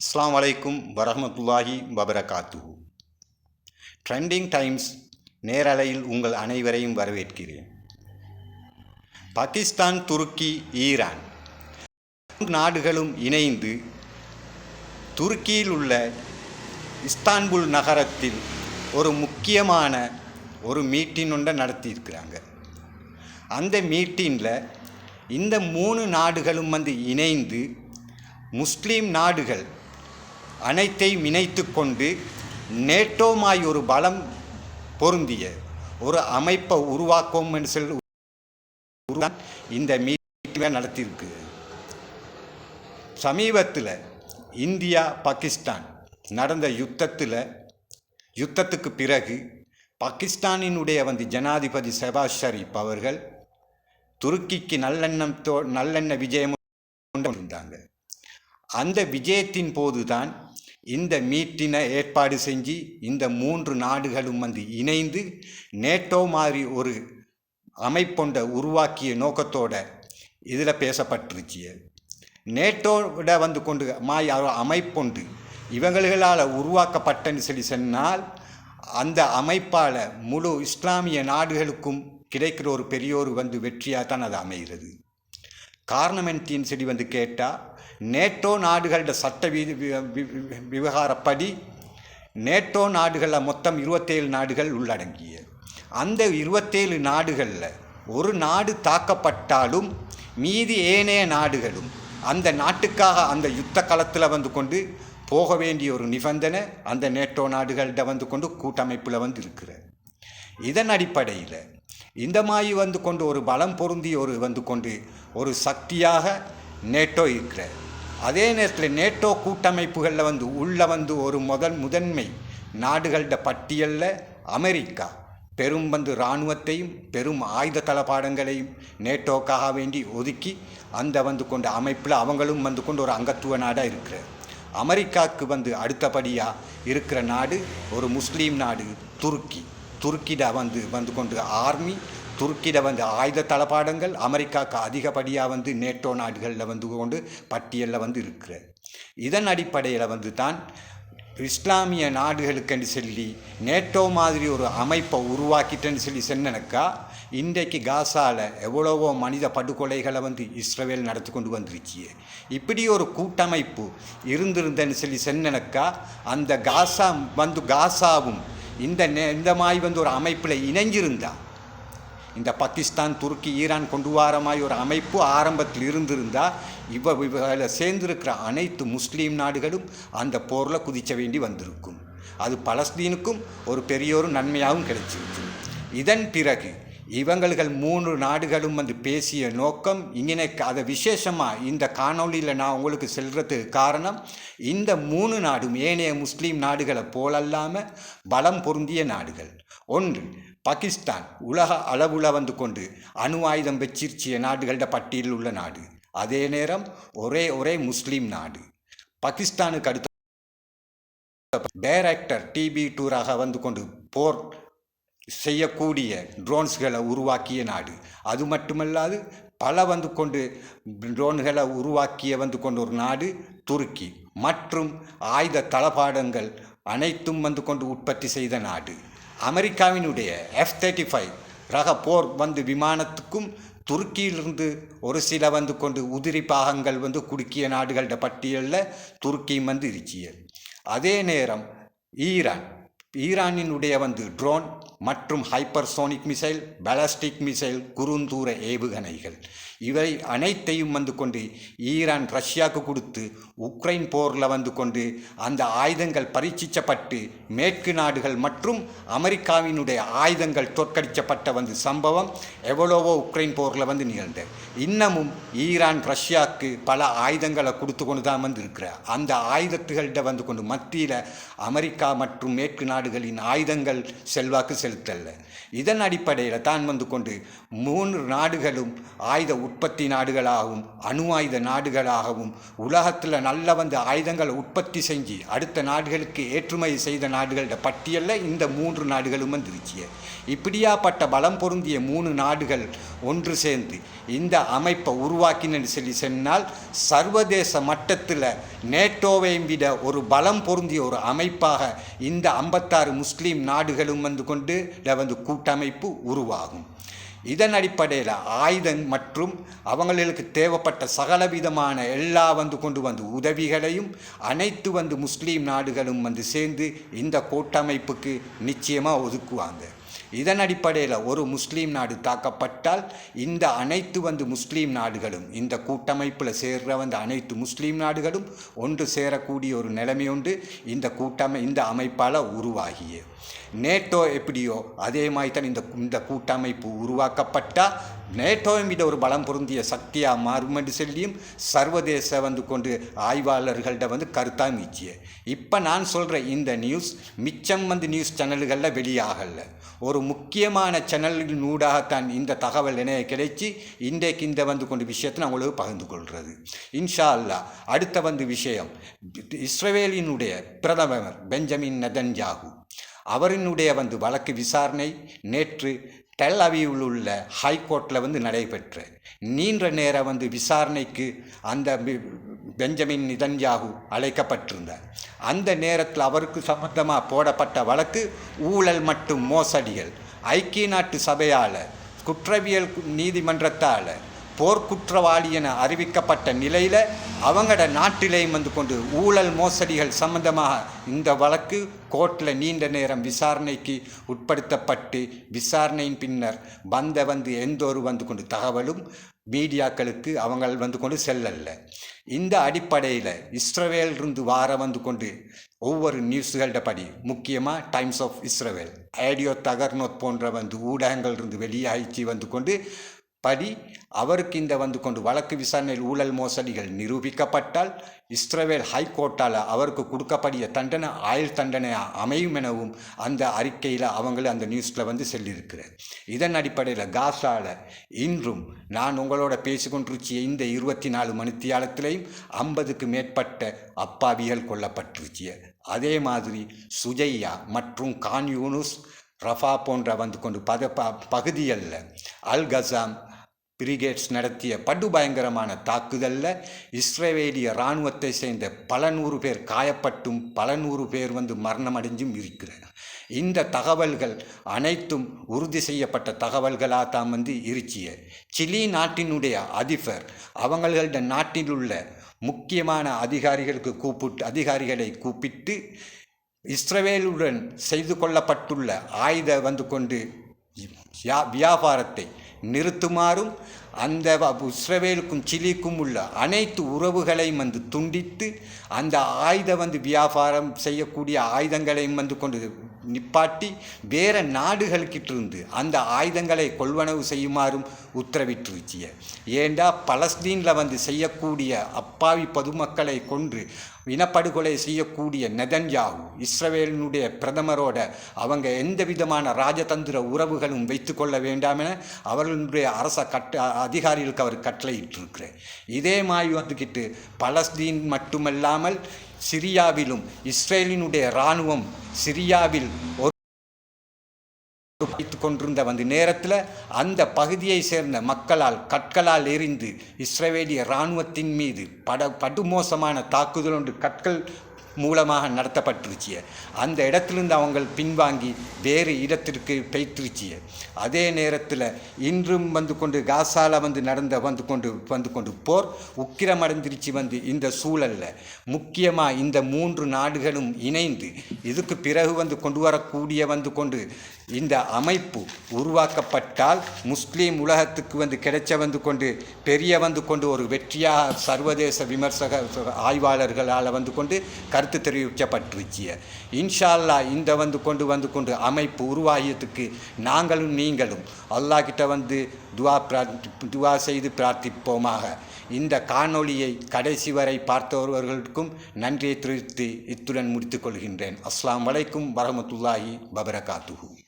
அஸ்லாம் அலைக்கும் வரஹ்மத்துல்லாஹி வபரகாத்துஹு ட்ரெண்டிங் டைம்ஸ் நேரலையில் உங்கள் அனைவரையும் வரவேற்கிறேன். பாகிஸ்தான் துருக்கி ஈரான் நாடுகளும் இணைந்து துருக்கியில் உள்ள இஸ்தான்புல் நகரத்தில் ஒரு முக்கியமான ஒரு மீட்டிங் ஒன்றை நடத்தியிருக்கிறாங்க. அந்த மீட்டிங்கில் இந்த மூணு நாடுகளும் வந்து இணைந்து முஸ்லீம் நாடுகள் அனைத்தையும் இணைத்து கொண்டு நேட்டோமாய் ஒரு பலம் பொருந்திய ஒரு அமைப்பை உருவாக்கும் என்று சொல்லி இந்த மீட்டிங்கை நடத்தியிருக்கு. சமீபத்தில் இந்தியா பாகிஸ்தான் நடந்த யுத்தத்தில் யுத்தத்துக்கு பிறகு பாகிஸ்தானினுடைய வந்து ஜனாதிபதி செபாஸ் ஷரீப் அவர்கள் துருக்கிக்கு நல்லெண்ணம் தோ நல்லெண்ண விஜயம் கொண்டு வந்தாங்க அந்த விஜயத்தின் போதுதான் இந்த மீட்டினை ஏற்பாடு செஞ்சு இந்த மூன்று நாடுகளும் வந்து இணைந்து நேட்டோ மாதிரி ஒரு அமைப்பொண்ட உருவாக்கிய நோக்கத்தோட இதில் பேசப்பட்டுருச்சு. நேட்டோட வந்து கொண்டு மாய் அமைப்பொண்டு இவங்களால் உருவாக்கப்பட்டன்னு சொல்லி சொன்னால் அந்த அமைப்பால் முழு இஸ்லாமிய நாடுகளுக்கும் கிடைக்கிற ஒரு பெரியோர் வந்து வெற்றியாக தான் அது அமைகிறது. காரணம் என்னன்னு சொல்லி வந்து கேட்டால் நேட்டோ நாடுகளோட சட்ட வி- விவகாரப்படி நேட்டோ நாடுகளில் மொத்தம் இருபத்தேழு நாடுகள் உள்ளடங்கிய அந்த இருபத்தேழு நாடுகளில் ஒரு நாடு தாக்கப்பட்டாலும் மீதி ஏனைய நாடுகளும் அந்த நாட்டுக்காக அந்த யுத்த களத்தில் வந்து கொண்டு போக வேண்டிய ஒரு நிபந்தனை அந்த நேட்டோ நாடுகள்கிட்ட வந்து கொண்டு கூட்டமைப்பில் வந்து இருக்கிற இதன் அடிப்படையில் இந்த மாதிரி வந்து கொண்டு ஒரு பலம் பொருந்தி ஒரு வந்து கொண்டு ஒரு சக்தியாக நேட்டோ இருக்கிற அதே நேரத்தில் நேட்டோ கூட்டமைப்புகளில் வந்து உள்ளே வந்து ஒரு முதல் முதன்மை நாடுகளோட பட்டியலில் அமெரிக்கா. பெரும் வந்து இராணுவத்தையும் பெரும் ஆயுத தளபாடங்களையும் நேட்டோக்காக வேண்டி ஒதுக்கி அந்த வந்து கொண்ட அமைப்பில் அவங்களும் வந்து கொண்டு ஒரு அங்கத்துவ நாடாக இருக்கிற அமெரிக்காவுக்கு வந்து அடுத்தபடியாக இருக்கிற நாடு ஒரு முஸ்லீம் நாடு துருக்கி. துருக்கிட வந்து வந்து கொண்டு ஆர்மி துருக்கிட வந்து ஆயுத தளபாடங்கள் அமெரிக்காவுக்கு அதிகப்படியாக வந்து நேட்டோ நாடுகளில் வந்து கொண்டு பட்டியலில் வந்து இருக்கிற. இதன் அடிப்படையில் வந்து தான் இஸ்லாமிய நாடுகளுக்குன்னு சொல்லி நேட்டோ மாதிரி ஒரு அமைப்பை உருவாக்கிட்டேன்னு சொல்லி சொன்னனக்கா இன்றைக்கு காசாவில் எவ்வளவோ மனித படுகொலைகளை வந்து இஸ்ரேல் நடத்தி கொண்டு வந்துருச்சு இப்படி ஒரு கூட்டமைப்பு இருந்திருந்தேன்னு சொல்லி சொன்னனக்கா அந்த காசா வந்து காசாவும் இந்த நே- இந்த மாதிரி வந்து ஒரு அமைப்பில் இணைஞ்சிருந்தா இந்த பாகிஸ்தான் துருக்கி ஈரான் கொண்டு வர மாதிரி ஒரு அமைப்பு ஆரம்பத்தில் இருந்திருந்தால் இவ இதில் சேர்ந்திருக்கிற அனைத்து முஸ்லீம் நாடுகளும் அந்த போரில் குதிக்க வேண்டி வந்திருக்கும். அது பலஸ்தீனுக்கும் ஒரு பெரிய ஒரு நன்மையாகவும் கிடைச்சிருக்கு. இதன் பிறகு இவங்களுகள் மூன்று நாடுகளும் வந்து பேசிய நோக்கம் இங்கே அதை விசேஷமாக இந்த காணொளியில் நான் உங்களுக்கு செல்கிறதுக்கு காரணம் இந்த மூணு நாடும் ஏனைய முஸ்லீம் நாடுகளை போலல்லாமல் பலம் பொருந்திய நாடுகள். ஒன்று பாகிஸ்தான் உலக அளவுல வந்து கொண்டு அணு ஆயுதம் வச்சிருச்சிய நாடுகளோட பட்டியலில் உள்ள நாடு. அதே நேரம் ஒரே ஒரே முஸ்லீம் நாடு. பாகிஸ்தானுக்கு அடுத்த டைரக்டர் டிபி டூராக வந்து கொண்டு போர் செய்யக்கூடிய ட்ரோன்ஸ்களை உருவாக்கிய நாடு. அது மட்டுமல்லாது பல வந்து கொண்டு ட்ரோன்களை உருவாக்கிய வந்து கொண்டு ஒரு நாடு துருக்கி. மற்றும் ஆயுத தளபாடங்கள் அனைத்தும் வந்து கொண்டு உற்பத்தி செய்த நாடு. அமெரிக்காவினுடைய எஃப் தேர்ட்டி ஃபைவ் ரக போர் வந்து விமானத்துக்கும் துருக்கியிலிருந்து ஒரு சில வந்து கொண்டு உதிரி பாகங்கள் வந்து குறுக்கிய நாடுகளோட பட்டியலில் துருக்கியும் வந்து இருச்சிய அதே நேரம் ஈரான் ஈரானினுடைய வந்து ட்ரோன் மற்றும் ஹைப்பர்சோனிக் மிசைல் பேலஸ்டிக் மிசைல் குறுந்தூர ஏவுகணைகள். இவை அனைத்தையும் வந்து கொண்டு ஈரான் ரஷ்யாவுக்கு கொடுத்து உக்ரைன் போரில் வந்து கொண்டு அந்த ஆயுதங்கள் பரீட்சிக்கப்பட்டு மேற்கு நாடுகள் மற்றும் அமெரிக்காவினுடைய ஆயுதங்கள் தோற்கடிக்கப்பட்ட வந்து சம்பவம் எவ்வளவோ உக்ரைன் போரில் வந்து நிகழ்ந்தது. இன்னமும் ஈரான் ரஷ்யாவுக்கு பல ஆயுதங்களை கொடுத்து கொண்டு தான் வந்து இருக்கிற அந்த ஆயுதத்துகள்கிட்ட வந்து கொண்டு மத்தியில் அமெரிக்கா மற்றும் மேற்கு நாடுகளின் ஆயுதங்கள் செல்வாக்கு செலுத்தல்ல. இதன் அடிப்படையில் தான் வந்து கொண்டு மூன்று நாடுகளும் ஆயுத உற்பத்தி நாடுகளாகவும் அணு ஆயுத நாடுகளாகவும் உலகத்தில் நல்ல வந்து ஆயுதங்களை உற்பத்தி செஞ்சு அடுத்த நாடுகளுக்கு ஏற்றுமதி செய்த நாடுகளோட பட்டியலில் இந்த மூன்று நாடுகளும் வந்துருச்சு இப்படியாப்பட்ட பலம் பொருந்திய மூணு நாடுகள் ஒன்று சேர்ந்து இந்த அமைப்பை உருவாக்கினு சொல்லி சொன்னால் சர்வதேச மட்டத்தில் நேட்டோவையும் விட ஒரு பலம் பொருந்திய ஒரு அமைப்பாக இந்த ஐம்பத்தாறு முஸ்லீம் நாடுகளும் வந்து கொண்டு வந்து கூட்டமைப்பு உருவாகும். இதன் அடிப்படையில் ஆயுதம் மற்றும் அவங்களுக்கு தேவைப்பட்ட சகலவிதமான எல்லா வந்து கொண்டு வந்து உதவிகளையும் அனைத்து வந்து முஸ்லீம் நாடுகளும் வந்து சேர்ந்து இந்த கூட்டமைப்புக்கு நிச்சயமாக ஒதுக்குவாங்க. இதன் அடிப்படையில் ஒரு முஸ்லீம் நாடு தாக்கப்பட்டால் இந்த அனைத்து வந்து முஸ்லீம் நாடுகளும் இந்த கூட்டமைப்பில் சேர்ற வந்து அனைத்து முஸ்லீம் நாடுகளும் ஒன்று சேரக்கூடிய ஒரு நிலைமை உண்டு. இந்த கூட்டமை இந்த அமைப்பால் உருவாகிய. நேட்டோ எப்படியோ அதே மாதிரி தான் இந்த இந்த கூட்டமைப்பு உருவாக்கப்பட்டால் நேட்டோவும் இதை ஒரு பலம் பொருந்திய சக்தியாக மாறும் என்று சொல்லியும் சர்வதேச வந்து கொண்டு ஆய்வாளர்கள்ட்ட வந்து கருத்தாக மீச்சிய இப்போ நான் சொல்கிற இந்த நியூஸ் மிச்சம் வந்து நியூஸ் சேனல்களில் வெளியாகலை. ஒரு முக்கியமான சேனல்களின் ஊடாகத்தான் இந்த தகவல் இணைய கிடைச்சி இன்றைக்கு இந்த வந்து கொண்டு விஷயத்தை நான் உங்களுக்கு பகிர்ந்து கொள்கிறது இன்ஷா அல்லா அடுத்த வந்து விஷயம். இஸ்ரேலினுடைய பிரதமர் பெஞ்சமின் நெதன்யாகு. அவரினுடைய வந்து வழக்கு விசாரணை நேற்று டெல் அவியூவில் உள்ள ஹைகோர்ட்டில் வந்து நடைபெற்ற. நீண்ட நேரம் வந்து விசாரணைக்கு அந்த பெஞ்சமின் நிதன்யாகு அழைக்கப்பட்டிருந்தார். அந்த நேரத்தில் அவருக்கு சம்பந்தமாக போடப்பட்ட வழக்கு ஊழல் மற்றும் மோசடிகள். ஐக்கிய நாட்டு சபையால் குற்றவியல் நீதிமன்றத்தால் போர்க்குற்றவாளி என அறிவிக்கப்பட்ட நிலையில் அவங்களோட நாட்டிலேயும் வந்து கொண்டு ஊழல் மோசடிகள் சம்பந்தமாக இந்த வழக்கு கோர்ட்டில் நீண்ட நேரம் விசாரணைக்கு உட்படுத்தப்பட்டு விசாரணையின் பின்னர் வந்த வந்து எந்த ஒரு வந்து கொண்டு தகவலும் மீடியாக்களுக்கு அவங்கள் வந்து கொண்டு செல்லல்ல. இந்த அடிப்படையில் இஸ்ரவேலிருந்து வார வந்து கொண்டு ஒவ்வொரு நியூஸ்களோட படி முக்கியமாக டைம்ஸ் ஆஃப் இஸ்ரவேல். ஆடியோ தகர்னோத் போன்ற வந்து ஊடகங்கள் இருந்து வெளியாகி வந்து கொண்டு படி அவருக்கு இந்த வந்து கொண்டு வழக்கு விசாரணையில் ஊழல் மோசடிகள் நிரூபிக்கப்பட்டால் இஸ்ரேல் ஹைகோர்ட்டால் அவருக்கு கொடுக்கப்படிய தண்டனை ஆயுள் தண்டனை அமையும் எனவும் அந்த அறிக்கையில் அவங்களும் அந்த நியூஸில் வந்து சொல்லியிருக்கிறார். இதன் அடிப்படையில் காசால இன்றும் நான் உங்களோட பேசிக்கொண்டிருச்சிய இந்த இருபத்தி நாலு மணித்தியாலத்திலையும் ஐம்பதுக்கு மேற்பட்ட அப்பாவிகள் கொல்லப்பட்டிருச்சிய அதே மாதிரி சுஜையா மற்றும் கான் யூனுஸ் ரஃபா போன்ற வந்து கொண்டு பத ப பகுதிகளில் அல் கசாம் பிரிகேட்ஸ் நடத்திய படுபயங்கரமான தாக்குதலில் இஸ்ரேவேலிய இராணுவத்தை சேர்ந்த பல நூறு பேர் காயப்பட்டும் பல நூறு பேர் வந்து மரணமடைஞ்சும் இருக்கிறார் இந்த தகவல்கள் அனைத்தும் உறுதி செய்யப்பட்ட தகவல்களாக தான் வந்து இருச்சிய சிலி நாட்டினுடைய அதிபர் அவங்களோட நாட்டில் உள்ள முக்கியமான அதிகாரிகளுக்கு கூப்பிட்டு அதிகாரிகளை கூப்பிட்டு இஸ்ரவேலுடன் செய்து கொள்ளப்பட்டுள்ள ஆயுத வந்து கொண்டு வியாபாரத்தை நிறுத்துமாறும் அந்த இஸ்ரவேலுக்கும் சிலிக்கும் உள்ள அனைத்து உறவுகளையும் வந்து துண்டித்து அந்த ஆயுத வந்து வியாபாரம் செய்யக்கூடிய ஆயுதங்களையும் வந்து கொண்டு நிப்பாட்டி வேற நாடுகளுக்கிட்டிருந்து அந்த ஆயுதங்களை கொள்வனவு செய்யுமாறும் உத்தரவிட்டுருச்சிய. ஏண்டா பலஸ்தீனில் வந்து செய்யக்கூடிய அப்பாவி பொதுமக்களை கொன்று இனப்படுகொலை செய்யக்கூடிய நெதன்யாகு இஸ்ரவேலினுடைய பிரதமரோட அவங்க எந்த விதமான ராஜதந்திர உறவுகளும் வைத்துக்கொள்ள வேண்டாம் என அவர்களுடைய அரச கட்ட அதிகாரிகளுக்கு அவர் கட்டளையிட்டிருக்கிறார். இதே மாதிரி வந்துக்கிட்டு பலஸ்தீன் மட்டுமல்லாமல் சிரியாவிலும் இஸ்ரேலினுடைய இராணுவம் சிரியாவில் ஒரு கொண்டிருந்த வந்து நேரத்தில் அந்த பகுதியை சேர்ந்த மக்களால் கற்களால் எரிந்து இஸ்ரவேலிய இராணுவத்தின் மீது பட படுமோசமான தாக்குதல் ஒன்று கற்கள் மூலமாக நடத்தப்பட்டுருச்சிய அந்த இடத்திலிருந்து அவங்கள் பின்வாங்கி வேறு இடத்திற்கு பெய்திருச்சிய அதே நேரத்தில் இன்றும் வந்து கொண்டு காசால வந்து நடந்த வந்து கொண்டு வந்து கொண்டு போர் உக்கிரமடைந்திருச்சு வந்து இந்த சூழலில். முக்கியமாக இந்த மூன்று நாடுகளும் இணைந்து இதுக்கு பிறகு வந்து கொண்டு வரக்கூடிய வந்து கொண்டு இந்த அமைப்பு உருவாக்கப்பட்டால் முஸ்லீம் உலகத்துக்கு வந்து கிடைச்ச வந்து கொண்டு பெரிய வந்து கொண்டு ஒரு வெற்றியாக சர்வதேச விமர்சக ஆய்வாளர்களால் வந்து கொண்டு கருத்து தெரிவிக்கப்பட்டிருச்சிய இன்ஷா அல்லாஹ் இந்த வந்து கொண்டு வந்து கொண்டு அமைப்பு உருவாகியதுக்கு நாங்களும் நீங்களும் அல்லாஹ் கிட்ட வந்து துவா பிரார்த்தி துவா செய்து பிரார்த்திப்போமாக. இந்த காணொளியை கடைசி வரை பார்த்தவர்களுக்கும் நன்றியை தெரிவித்து இத்துடன் முடித்துக் கொள்கின்றேன். அஸ்லாம் வலைக்கும் வரமத்துல்லாஹி பபரகாத்துஹூ